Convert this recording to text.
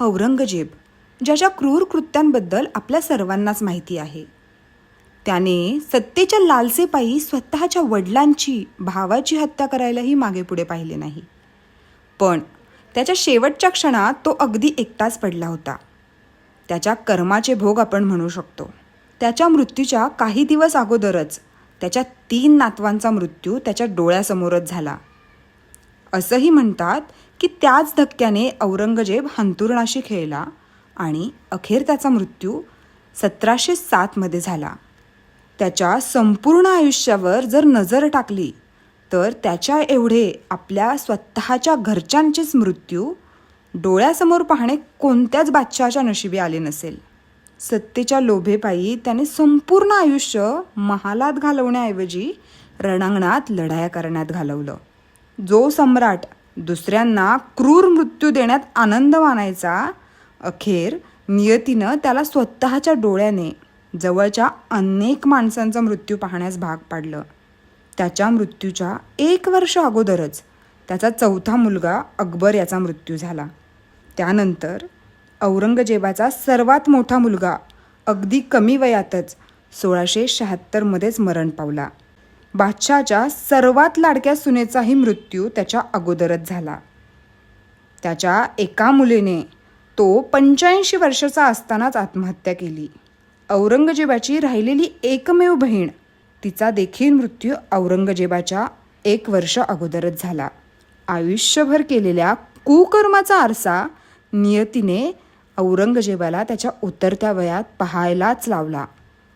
औरंगजेब ज्याच्या क्रूर कृत्यांबद्दल आपल्या सर्वांनाच माहिती आहे. त्याने सत्तेच्या लालसेपायी स्वतःच्या वडिलांची भावाची हत्या करायलाही मागे पुढे पाहिले नाही. पण त्याच्या शेवटच्या क्षणात तो अगदी एकटाच पडला होता. त्याच्या कर्माचे भोग आपण म्हणू शकतो. त्याच्या मृत्यूच्या काही दिवस अगोदरच त्याच्या तीन नातवांचा मृत्यू त्याच्या डोळ्यासमोरच झाला. असंही म्हणतात की त्याच धक्क्याने औरंगजेब हंतुरणाशी खेळला आणि अखेर त्याचा मृत्यू सतराशे सातमध्ये झाला. त्याच्या संपूर्ण आयुष्यावर जर नजर टाकली तर त्याच्या एवढे आपल्या स्वतःच्या घरच्यांचेच मृत्यू डोळ्यासमोर पाहणे कोणत्याच बादशहाच्या नशिबी आले नसेल. सत्तेच्या लोभेपायी त्याने संपूर्ण आयुष्य महालात घालवण्याऐवजी रणांगणात लढाया करण्यात घालवलं. जो सम्राट दुसऱ्यांना क्रूर मृत्यू देण्यात आनंद मानायचा अखेर नियतीनं त्याला स्वतःच्या डोळ्याने जवळच्या अनेक माणसांचा मृत्यू पाहण्यास भाग पाडलं. त्याच्या मृत्यूच्या एक वर्ष अगोदरच त्याचा चौथा मुलगा अकबर याचा मृत्यू झाला. त्यानंतर औरंगजेबाचा सर्वात मोठा मुलगा अगदी कमी वयातच सोळाशे शहात्तरमध्येच मरण पावला. बादशाच्या सर्वात लाडक्या सुनेचाही मृत्यू त्याच्या अगोदरच झाला. त्याच्या एका मुलीने तो पंच्याऐंशी वर्षाचा असतानाच आत्महत्या केली. औरंगजेबाची राहिलेली एकमेव बहीण तिचा देखील मृत्यू औरंगजेबाच्या एक वर्ष अगोदरच झाला. आयुष्यभर केलेल्या कुकर्माचा आरसा नियतीने औरंगजेबाला त्याच्या उतरत्या वयात पाहायलाच लावला.